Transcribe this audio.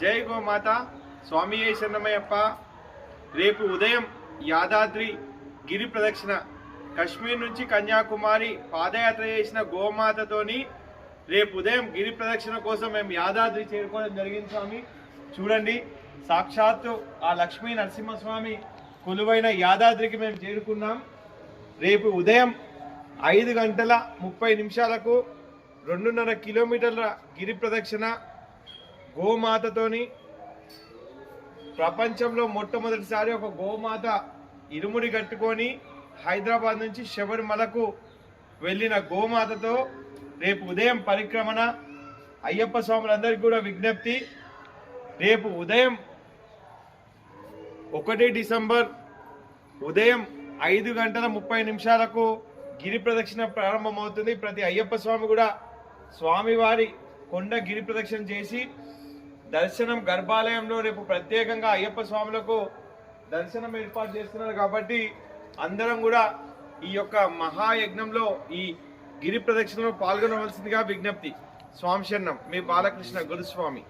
జై గోమాత స్వామి శరణమయ్యప్ప. రేపు ఉదయం యాదాద్రి గిరి ప్రదక్షిణ. కశ్మీర్ నుంచి కన్యాకుమారి పాదయాత్ర చేసిన గోమాతతోని రేపు ఉదయం గిరి ప్రదక్షిణ కోసం మేము యాదాద్రి చేరుకోవడం జరిగింది స్వామి. చూడండి సాక్షాత్తు ఆ లక్ష్మీ నరసింహస్వామి కొలువైన యాదాద్రికి మేము చేరుకున్నాం. రేపు ఉదయం ఐదు గంటల ముప్పై నిమిషాలకు రెండున్నర కిలోమీటర్ల గిరి ప్రదక్షిణ గోమాతతోని ప్రపంచంలో మొట్టమొదటిసారి ఒక గోమాత ఇరుముడి కట్టుకొని హైదరాబాద్ నుంచి శబరిమలకు వెళ్ళిన గోమాతతో రేపు ఉదయం పరిక్రమణ. అయ్యప్ప స్వాములందరికీ కూడా విజ్ఞప్తి. రేపు ఉదయం ఒకటి డిసెంబర్ ఉదయం ఐదు గంటల ముప్పై నిమిషాలకు గిరి ప్రదక్షిణ ప్రారంభమవుతుంది. ప్రతి అయ్యప్ప స్వామి కూడా స్వామివారి కొండ గిరి ప్రదక్షిణ చేసి దర్శనం గర్భాలయంలో రేపు ప్రత్యేకంగా అయ్యప్ప స్వాములకు దర్శనం ఏర్పాటు చేస్తున్నారు కాబట్టి అందరం కూడా ఈ యొక్క మహాయజ్ఞంలో ఈ గిరి ప్రదక్షిణలో పాల్గొనవలసిందిగా విజ్ఞప్తి. స్వామి శరణం. మీ బాలకృష్ణ గురుస్వామి.